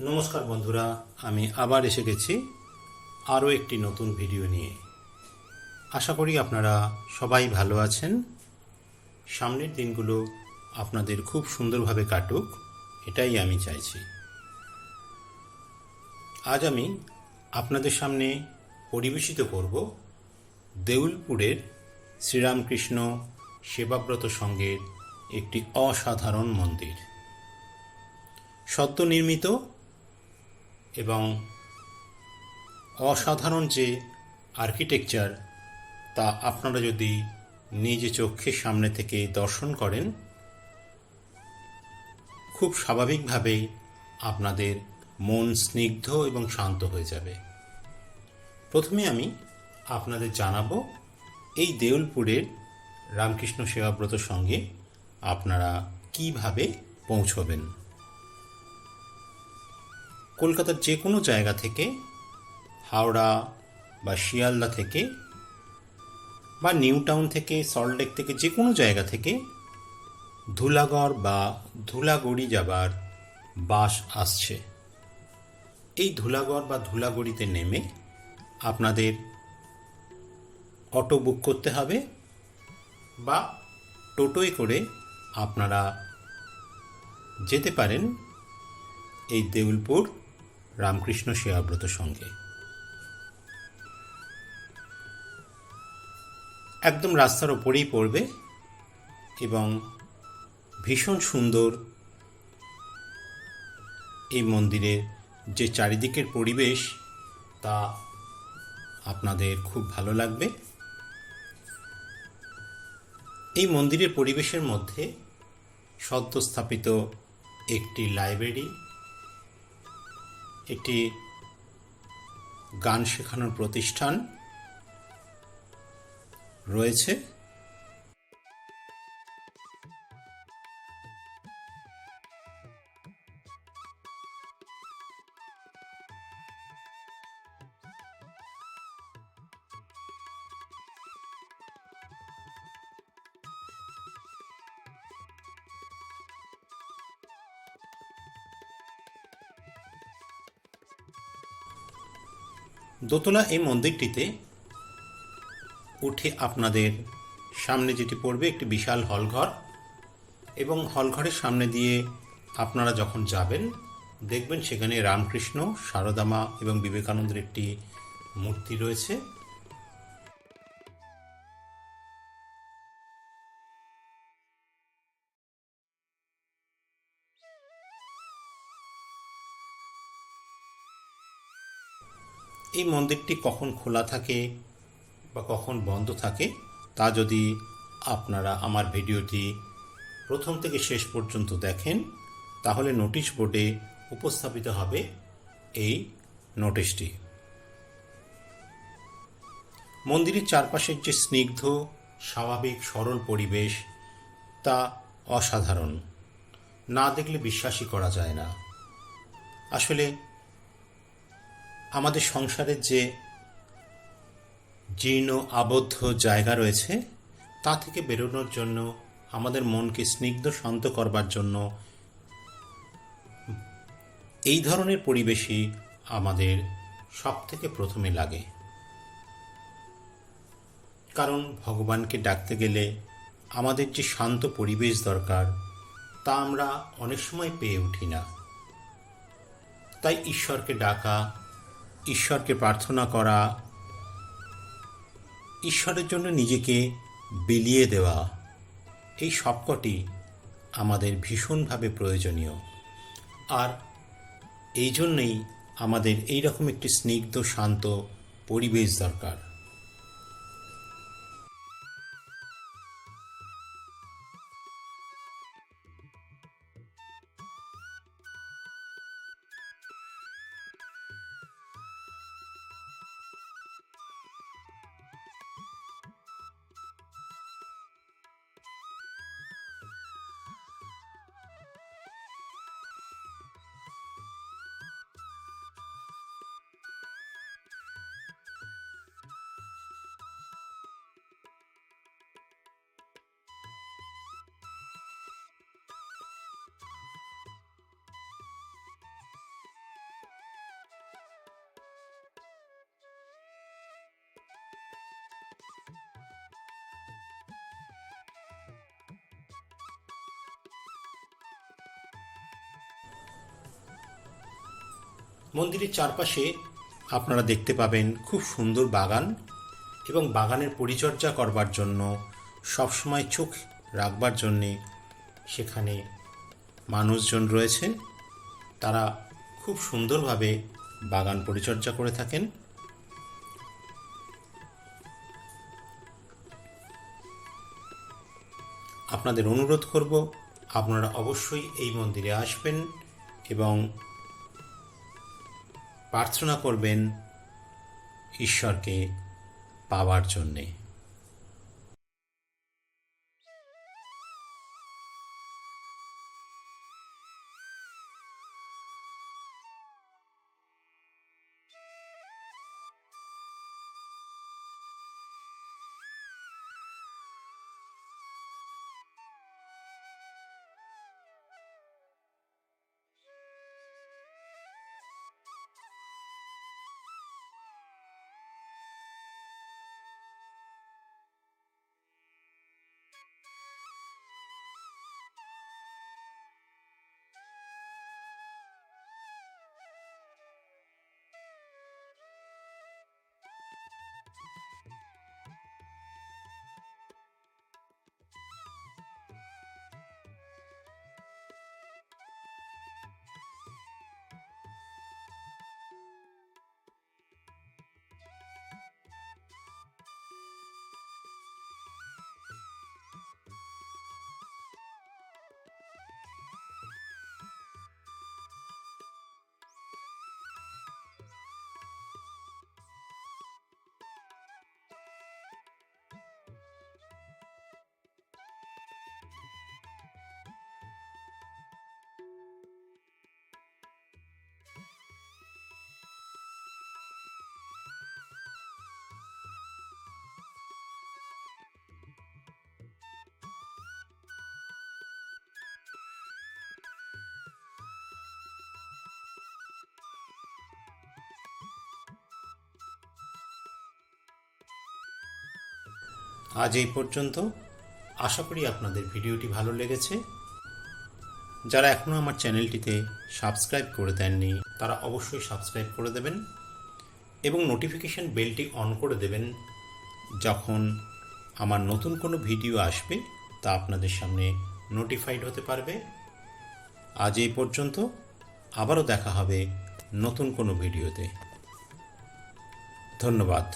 নমস্কার বন্ধুরা, আমি আবার এসে গেছি আরও একটি নতুন ভিডিও নিয়ে। আশা করি আপনারা সবাই ভালো আছেন। সামনের দিনগুলো আপনাদের খুব সুন্দরভাবে কাটুক, এটাই আমি চাইছি। আজ আমি আপনাদের সামনে পরিবেশিত করব দেউলপুরের শ্রীরামকৃষ্ণ সেবাব্রত সঙ্গের একটি অসাধারণ মন্দির। সদ্য নির্মিত এবং অসাধারণ যে আর্কিটেকচার তা আপনারা যদি নিজ চোখের সামনে থেকে দর্শন করেন, খুব স্বাভাবিকভাবেই আপনাদের মন স্নিগ্ধ এবং শান্ত হয়ে যাবে। প্রথমে আমি আপনাদের জানাব, এই দেউলপুরের রামকৃষ্ণ সেবাব্রত সঙ্গে আপনারা কীভাবে পৌঁছবেন। কলকাতার যে কোনো জায়গা থেকে, হাওড়া বা শিয়ালদা থেকে বা নিউ টাউন থেকে সল্টলেক থেকে যে কোনো জায়গা থেকে ধুলাগড় বা ধুলাগড়ি যাবার বাস আসছে। এই ধুলাগড় বা ধুলাগড়িতে নেমে আপনাদের অটো বুক করতে হবে বা টোটোয় করে আপনারা যেতে পারেন এই দেউলপুর রামকৃষ্ণ সেবাব্রত সঙ্গে। একদম রাস্তার ওপরেই পড়বে এবং ভীষণ সুন্দর এই মন্দিরের যে চারিদিকের পরিবেশ, তা আপনাদের খুব ভালো লাগবে। এই মন্দিরের পরিবেশের মধ্যে সদ্য স্থাপিত একটি লাইব্রেরি একটি গান শেখানোর প্রতিষ্ঠান রয়েছে। দোতলা এই মন্দিরটিতে উঠে আপনাদের সামনে যেটি পড়বে একটি বিশাল হলঘর এবং হলঘরের সামনে দিয়ে আপনারা যখন যাবেন, দেখবেন সেখানে রামকৃষ্ণ, সারদামা এবং বিবেকানন্দের একটি মূর্তি রয়েছে। এই মন্দিরটি কখন খোলা থাকে বা কখন বন্ধ থাকে, তা যদি আপনারা আমার ভিডিওটি প্রথম থেকে শেষ পর্যন্ত দেখেন, তাহলে নোটিশ বোর্ডে উপস্থাপিত হবে এই নোটিশটি। মন্দিরের চারপাশের যে স্নিগ্ধ, স্বাভাবিক, সরল পরিবেশ, তা অসাধারণ। না দেখলে বিশ্বাসই করা যায় না। আসলে আমাদের সংসারের যে জীর্ণ, আবদ্ধ জায়গা রয়েছে, তা থেকে বেরোনোর জন্য, আমাদের মনকে স্নিগ্ধ, শান্ত করবার জন্য, এই ধরনের পরিবেশই আমাদের সব থেকে প্রথমে লাগে। কারণ ভগবানকে ডাকতে গেলে আমাদের যে শান্ত পরিবেশ দরকার, তা আমরা অনেক সময় পেয়ে উঠি না। তাই ঈশ্বরকে ডাকা ঈশ্বরকে প্রার্থনা করা, ঈশ্বরের জন্য নিজেকে বিলিয়ে দেওয়া, এই সবকটি আমাদের ভীষণভাবে প্রয়োজনীয়। আর এই জন্যেই আমাদের এই রকম একটি স্নিগ্ধ, শান্ত পরিবেশ দরকার। মন্দিরের চারপাশে আপনারা দেখতে পাবেন খুব সুন্দর বাগান এবং বাগানের পরিচর্যা করবার জন্য সবসময় চোখ রাখবার জন্যে সেখানে মানুষজন রয়েছে তারা খুব সুন্দরভাবে বাগান পরিচর্যা করে থাকেন। আপনাদের অনুরোধ করব, আপনারা অবশ্যই এই মন্দিরে আসবেন এবং প্রার্থনা করবেন ঈশ্বরকে পাওয়ার জন্যে। আজ এই পর্যন্ত। আশা করি আপনাদের ভিডিওটি ভালো লেগেছে। যারা এখনও আমার চ্যানেলটিতে সাবস্ক্রাইব করে দেননি, তারা অবশ্যই সাবস্ক্রাইব করে দেবেন এবং নোটিফিকেশন বেলটি অন করে দেবেন যখন আমার নতুন কোনো ভিডিও আসবে তা আপনাদের সামনে নোটিফাইড হতে পারবে। আজ এই পর্যন্ত আবারও দেখা হবে নতুন কোনো ভিডিওতে। ধন্যবাদ।